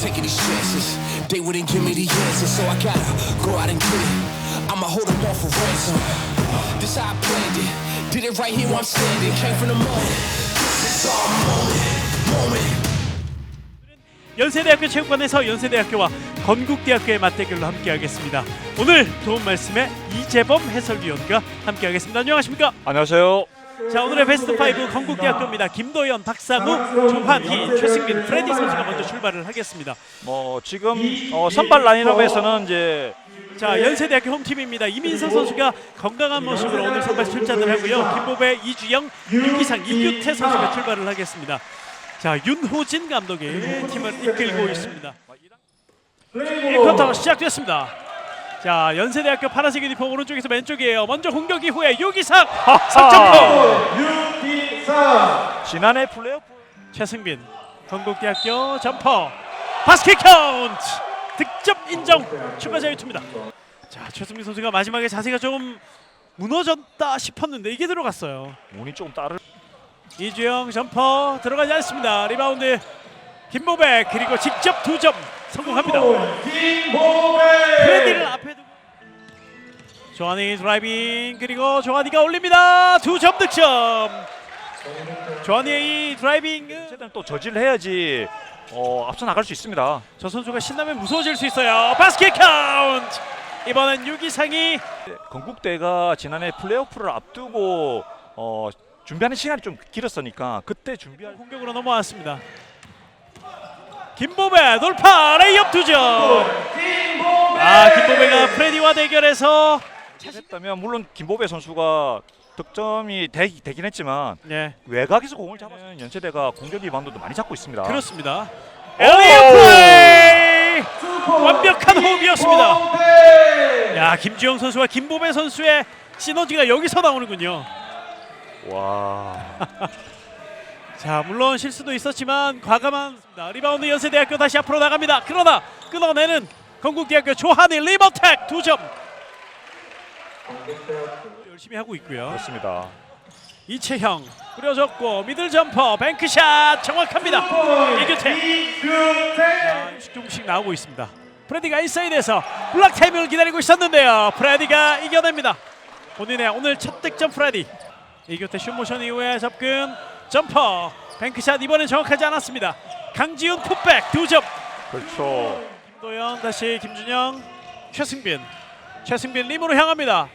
taking these chances. They wouldn't give me the answer, so I gotta go out and get it. I'ma hold them off for ransom. This how I planned it. Did it right here where I'm standing. Came from the mud. This is our moment, moment. 연세대학교 체육관에서 연세대학교와 건국대학교의 맞대결로 함께하겠습니다. 오늘 도움 말씀에 이재범 해설위원과 함께하겠습니다. 안녕하십니까? 안녕하세요. 자 오늘의 베스트 5 건국대학교입니다. 김도현, 박상우, 조한희, 최승민, 프레디 선수가 먼저 출발을 하겠습니다. 뭐 지금 어, 선발 라인업에서는 이제 자 연세대학교 홈팀입니다. 이민서 선수가 건강한 모습으로 오늘 선발 출전을 하고요. 김보배, 이주영, 윤기상, 이규태 선수가 출발을 하겠습니다. 자 윤호진 감독이 팀을 이끌고 있습니다. 1쿼터 시작됐습니다. 자 연세대학교 파란색 유니폼 오른쪽에서 왼쪽이에요. 먼저 공격 이후에 유기상 석점포 지난해 플레이오프 최승빈 건국대학교 점퍼 바스켓 카운트 득점 인정 추가 자유투입니다. 자 최승빈 선수가 마지막에 자세가 좀 무너졌다 싶었는데 이게 들어갔어요. 운이 조금 따르. 이주영 점퍼 들어가지 않습니다. 리바운드 김보백 그리고 직접 두 점 성공합니다. 프레디를 앞에 두고 조한이 드라이빙 그리고 조한이가 올립니다. 두 점 득점. 조한이의 이 드라이빙은 어쨌든 또 저지를 해야지 어, 앞서 나갈 수 있습니다. 저 선수가 신나면 무서워질 수 있어요. 바스켓 카운트. 이번엔 유기상이 건국대가 지난해 플레이오프를 앞두고 어, 준비하는 시간이 좀 길었으니까 그때 준비할 공격으로 넘어왔습니다. 김보배 돌파 레이업 두 점. 아 김보배가 프레디와 대결해서 했다면 물론 김보배 선수가 득점이 되, 되긴 했지만 네 외곽에서 공을 잡으면 연세대가 공격 리바운드도 많이 잡고 있습니다. 그렇습니다. 플레이 완벽한 호흡이었습니다. 야 김주영 선수와 김보배 선수의 시너지가 여기서 나오는군요. 와. 자 물론 실수도 있었지만 과감한 리바운드 연세대학교 다시 앞으로 나갑니다. 그러나 끊어내는 건국대학교 조한이 리버텍 두 점. 열심히 하고 있고요. 그렇습니다. 이채형 뿌려줬고 미들 점퍼 뱅크샷 정확합니다. 이규태 자, 조금씩 나오고 있습니다. 프레디가 인사이드에서 블락 타이밍을 기다리고 있었는데요. 프레디가 이겨냅니다. 본인의 오늘 첫 득점 프레디. 이규태 슛모션 이후에 접근 점퍼 뱅크샷 이번엔 정확하지 않았습니다. 강지훈 풋백 두 점. 그렇죠. 김도영 다시 김준영 최승빈 최승빈 림으로 향합니다.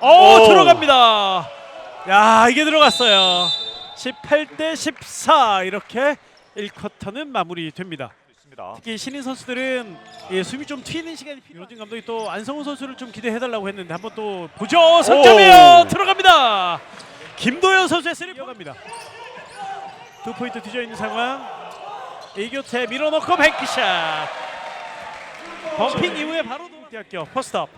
오, 오. 들어갑니다. 야 이게 들어갔어요. 18대 14 이렇게 1쿼터는 마무리됩니다. 있습니다. 특히 신인 선수들은 예, 숨이 좀 튀는 시간이 필요. 요진 감독이 또 안성훈 선수를 좀 기대해달라고 했는데 한번 또 보죠. 석점이요 들어갑니다. 김도현 선수의 스리 이어갑니다. 두 포인트 뒤져 있는 상황. 이교태 밀어넣고 뱅크샷. 범핑 이후에 바로 동대학교 포스트업.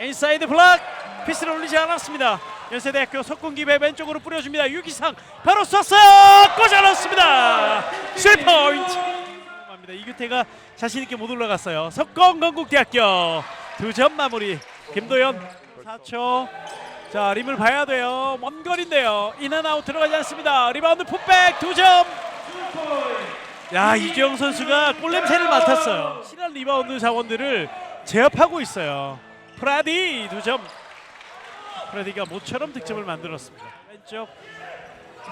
인사이드 블락 피스를 올리지 않았습니다. 연세대학교 석궁기배 왼쪽으로 뿌려줍니다. 유기상 바로 쐈어요. 꽂아 넣습니다. 3포인트. 합니다. 이규태가 자신 있게 못 올라갔어요. 석공 건국대학교 두 점 마무리. 김도현 4초. 자 림을 봐야 돼요. 먼 거리인데요. 인앤아웃 들어가지 않습니다. 리바운드 풋백 두 점. 야 이주영 선수가 골 냄새를 맡았어요. 신한 리바운드 자원들을 제압하고 있어요. 프라디 두 점. 프라디가 모처럼 득점을 만들었습니다. 왼쪽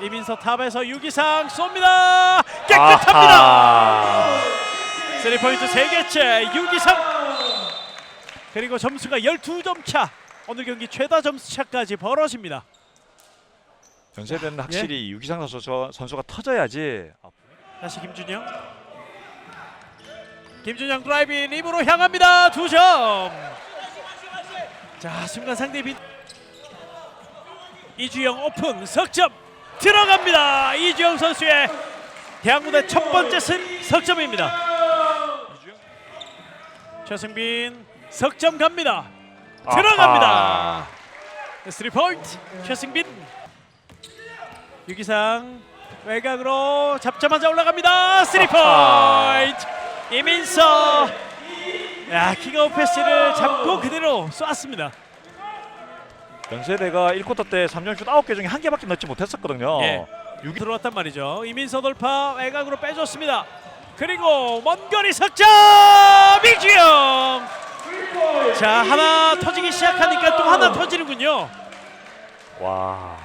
이민서 탑에서 유기상 쏩니다. 깨끗합니다. 아하. 스리 포인트 세 개째 유기상. 그리고 점수가 12점 차. 오늘 경기 최다 점수 차까지 벌어집니다. 연세대는 예. 확실히 유기상 선수 저- 선수가 터져야지 아, 다시 김준영. 김준영 드라이빙 립으로 향합니다. 두 점. 자 순간 상대 빈 이주영 오픈 석점 들어갑니다. 이주영 선수의 대학무대 첫 번째 승 석점입니다. 최승빈 석점 갑니다. 들어갑니다. 스리 포인트 최승빈 유기상 외곽으로 잡자마자 올라갑니다. 스리 포인트 이민서 야 킥아웃 패스를 잡고 그대로 쐈습니다. 연세대가 1쿼터 때 3점슛 9개 중에 한 개밖에 넣지 못했었거든요. 예. 6 들어왔단 말이죠. 이민서 돌파 외곽으로 빼줬습니다. 그리고 먼 거리 석점 이주영. 자 하나 터지기 시작하니까 또 하나 터지는군요. 와.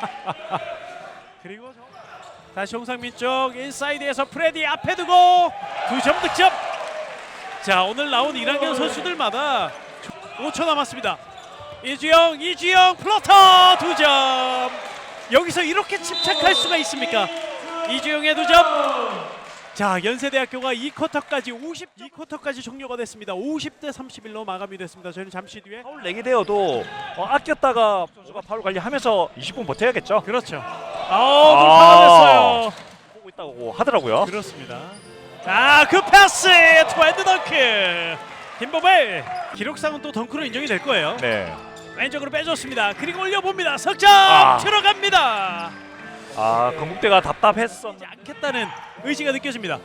그리고 저- 다시 홍상민 쪽 인사이드에서 프레디 앞에 두고 두 점 득점. 자 오늘 나온 1학년 선수들마다 5초 남았습니다. 이주영, 이주영 플러터 두 점. 여기서 이렇게 침착할 수가 있습니까? 이주영의 두 점. 자 연세대학교가 2쿼터까지 50 2쿼터까지 종료가 됐습니다. 50대 31로 마감이 됐습니다. 저희는 잠시 뒤에 파울 내게 되어도 어, 아꼈다가 선수가 파울 관리하면서 20분 버텨야겠죠. 그렇죠. 아 돌파가 됐어요. 보고 있다고 하더라고요. 그렇습니다. 자, 그 패스 투핸드 덩크. 김보배 기록상은 또 덩크로 인정이 될 거예요. 네. 왼쪽으로 빼줬습니다. 그리고 올려봅니다. 석점 아. 들어갑니다. 아 건국대가 답답했어. 하지 않겠다는 의지가 느껴집니다.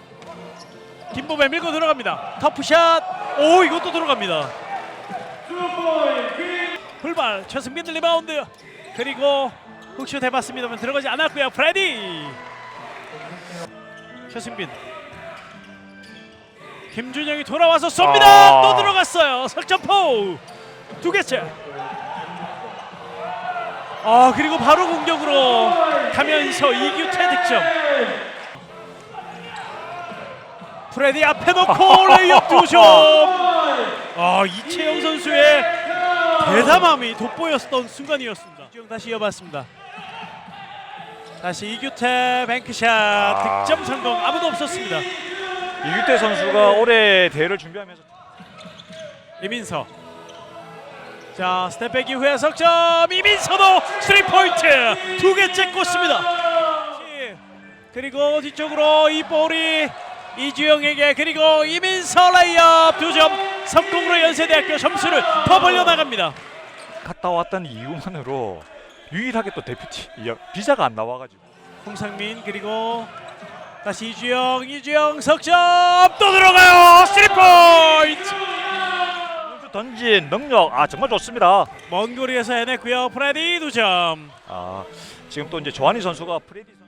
김보배 밀고 들어갑니다. 터프샷. 오 이것도 들어갑니다. 불발 최승빈 리바운드. 그리고 훅슛 해봤습니다만 들어가지 않았고요. 프레디. 최승빈. 김준영이 돌아와서 쏩니다. 아. 또 들어갔어요. 석점포 두 개째. 아 그리고 바로 공격으로 가면서 이규태 득점. 프레디 앞에 놓고 레이업 두 점. 아 이채영 선수의 대담함이 돋보였던 순간이었습니다. 지금 다시 이어봤습니다. 다시 이규태 뱅크샷 득점 성공 아무도 없었습니다. 이규태 선수가 올해 대회를 준비하면서 이민서. 자 스텝백 이후에 석점 이민 서도 스리 포인트 두 개째 꽂습니다. 그리고 뒤쪽으로 이 볼이 이주영에게 그리고 이민서 레이업 두점 성공으로 연세대학교 점수를 더 벌려 나갑니다. 갔다 왔던 이유만으로 유일하게 또 대표팀 비자가 안 나와가지고. 홍상민 그리고 다시 이주영 이주영 석점! 또 들어가요! 스리 포인트 선수 던진 능력. 아 정말 좋습니다. 먼 거리에서 해냈고요. 프레디 두 점. 아 지금 또 이제 조한희 선수가 프레디 선수.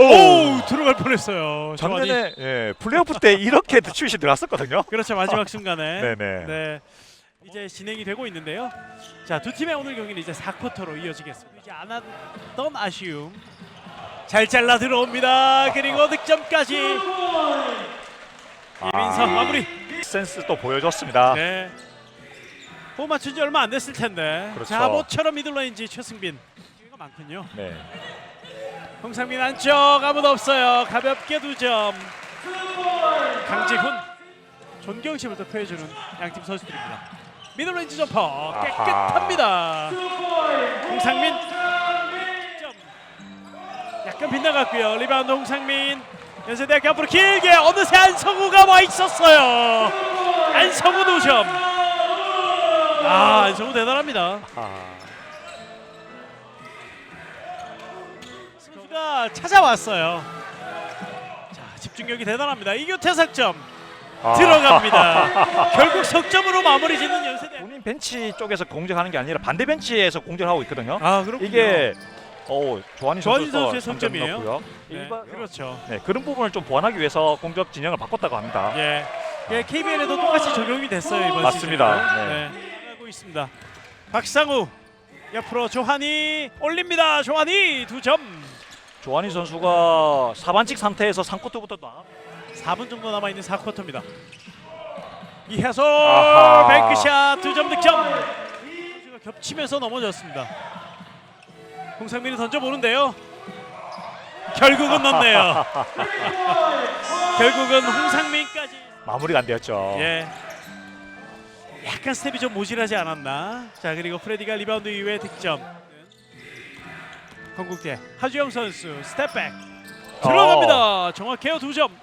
오 들어갈 뻔했어요. 조한이. 작년에 예, 플레이오프 때 이렇게 슛이 들어갔었거든요. 그렇죠. 마지막 순간에. 네네. 네. 이제 진행이 되고 있는데요. 자 두 팀의 오늘 경기는 이제 4쿼터로 이어지겠습니다. 이제 안 왔던 아쉬움. 잘 잘라 들어옵니다. 그리고 득점까지. 이민서 마무리 센스 또 보여줬습니다. 네. 호흡 맞춘 지 얼마 안 됐을 텐데. 그렇죠. 자 모처럼 미들라인지 최승빈. 기회가 많군요. 네. 홍상민 안쪽 아무도 없어요. 가볍게 두 점. 강지훈. 존경심을 또 표해주는 양팀 선수들입니다. 미들레인지 점퍼. 깨끗합니다. 홍상민. 점. 약간 빗나갔고요. 리바운드 홍상민 연세대학교 앞으로 길게 어느새 안성우가 와 있었어요 안성우 두점 아 안성우 대단합니다 아, 선수가 찾아왔어요. 자 집중력이 대단합니다. 이교태 석점 아. 들어갑니다. 결국 석점으로 마무리 짓는 연세대. 본인 벤치 쪽에서 공격하는 게 아니라 반대 벤치에서 공격하고 있거든요. 아 그렇군요. 이게 어 조한희 조한희 선수도 선수의? 넣었고요. 네, 일반- 그렇죠. 네, 그런 부분을 좀 보완하기 위해서 공격 진영을 바꿨다고 합니다. 예. 예, KBL에도 똑같이 적용이 됐어요 이번 맞습니다. 시즌에도. 네. 네. 하고 있습니다. 박상우 옆으로 조한이 올립니다. 조한이 두 점. 조한희 선수가 사반칙 상태에서 3쿼터부터 나 4분 정도 남아 있는 4쿼터입니다. 이해솔. 뱅크샷 두 점 득점. 겹치면서 넘어졌습니다. 홍상민이 던져보는데요. 결국은 넣네요. 결국은 홍상민까지. 마무리가 안 되었죠. 예. 약간 스텝이 좀 모질하지 않았나. 자 그리고 프레디가 리바운드 이후에 득점. 건국대 하주영 선수 스텝백 들어갑니다. 정확해요 두 점.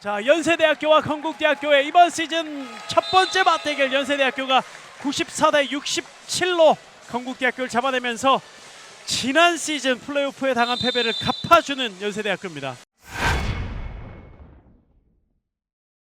자 연세대학교와 건국대학교의 이번 시즌 첫 번째 맞대결 연세대학교가 94대 67로 건국대학교를 잡아내면서 지난 시즌 플레이오프에 당한 패배를 갚아주는 연세대학교입니다.